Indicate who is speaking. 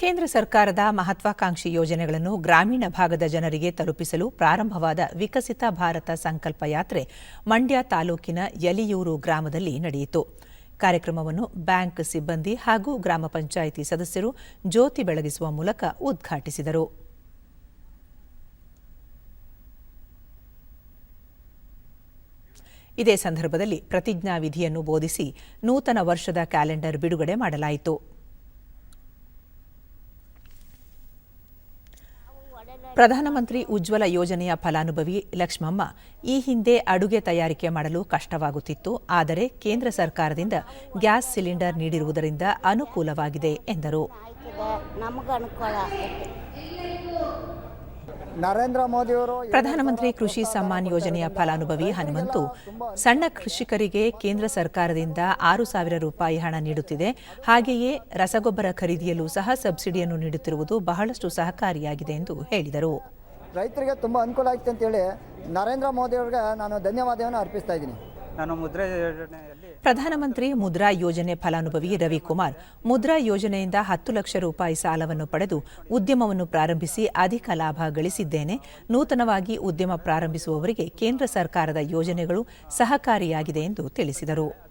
Speaker 1: ಕೇಂದ್ರ ಸರ್ಕಾರದ ಮಹತ್ವಾಕಾಂಕ್ಷಿ ಯೋಜನೆಗಳನ್ನು ಗ್ರಾಮೀಣ ಭಾಗದ ಜನರಿಗೆ ತಲುಪಿಸಲು ಪ್ರಾರಂಭವಾದ ವಿಕಸಿತ ಭಾರತ ಸಂಕಲ್ಪ ಯಾತ್ರೆ ಮಂಡ್ಯ ತಾಲೂಕಿನ ಯಲಿಯೂರು ಗ್ರಾಮದಲ್ಲಿ ನಡೆಯಿತು. ಕಾರ್ಯಕ್ರಮವನ್ನು ಬ್ಯಾಂಕ್ ಸಿಬ್ಬಂದಿ ಹಾಗೂ ಗ್ರಾಮ ಪಂಚಾಯಿತಿ ಸದಸ್ಯರು ಜ್ಯೋತಿ ಬೆಳಗಿಸುವ ಮೂಲಕ ಉದ್ಘಾಟಿಸಿದರು. ಇದೇ ಸಂದರ್ಭದಲ್ಲಿ ಪ್ರತಿಜ್ಞಾ ವಿಧಿಯನ್ನು ಬೋಧಿಸಿ ನೂತನ ವರ್ಷದ ಕ್ಯಾಲೆಂಡರ್ ಬಿಡುಗಡೆ ಮಾಡಲಾಯಿತು. ಪ್ರಧಾನಮಂತ್ರಿ ಉಜ್ವಲ ಯೋಜನೆಯ ಫಲಾನುಭವಿ ಲಕ್ಷ್ಮಮ್ಮ ಈ ಹಿಂದೆ ಅಡುಗೆ ತಯಾರಿಕೆ ಮಾಡಲು ಕಷ್ಟವಾಗುತ್ತಿತ್ತು, ಆದರೆ ಕೇಂದ್ರ ಸರ್ಕಾರದಿಂದ ಗ್ಯಾಸ್ ಸಿಲಿಂಡರ್ ನೀಡಿರುವುದರಿಂದ ಅನುಕೂಲವಾಗಿದೆ ಎಂದರು.
Speaker 2: ನರೇಂದ್ರ ಮೋದಿಯವರು
Speaker 1: ಪ್ರಧಾನಮಂತ್ರಿ ಕೃಷಿ ಸಮ್ಮಾನ್ ಯೋಜನೆಯ ಫಲಾನುಭವಿ ಹನುಮಂತು ಸಣ್ಣ ಕೃಷಿಕರಿಗೆ ಕೇಂದ್ರ ಸರ್ಕಾರದಿಂದ ಆರು ಸಾವಿರ ರೂಪಾಯಿ ಹಣ ನೀಡುತ್ತಿದೆ. ಹಾಗೆಯೇ ರಸಗೊಬ್ಬರ ಖರೀದಿಯಲ್ಲೂ ಸಹ ಸಬ್ಸಿಡಿಯನ್ನು ನೀಡುತ್ತಿರುವುದು ಬಹಳಷ್ಟು ಸಹಕಾರಿಯಾಗಿದೆ ಎಂದು ಹೇಳಿದರು.
Speaker 2: ರೈತರಿಗೆ ತುಂಬಾ ಅನುಕೂಲ ಆಗ್ತದೆ ಅಂತೇಳಿ ನರೇಂದ್ರ ಮೋದಿಯವ್ರಿಗೆ ನಾನು ಧನ್ಯವಾದವನ್ನು ಅರ್ಪಿಸ್ತಾ ಇದ್ದೀನಿ.
Speaker 1: ಪ್ರಧಾನಮಂತ್ರಿ ಮುದ್ರಾ ಯೋಜನೆ ಫಲಾನುಭವಿ ರವಿಕುಮಾರ್ ಮುದ್ರಾ ಯೋಜನೆಯಿಂದ ಹತ್ತು ಲಕ್ಷ ರೂಪಾಯಿ ಸಾಲವನ್ನು ಪಡೆದು ಉದ್ಯಮವನ್ನು ಪ್ರಾರಂಭಿಸಿ ಅಧಿಕ ಲಾಭ ಗಳಿಸಿದ್ದೇನೆ. ನೂತನವಾಗಿ ಉದ್ಯಮ ಪ್ರಾರಂಭಿಸುವವರಿಗೆ ಕೇಂದ್ರ ಸರ್ಕಾರದ ಯೋಜನೆಗಳು ಸಹಕಾರಿಯಾಗಿದೆ ಎಂದು ತಿಳಿಸಿದರು.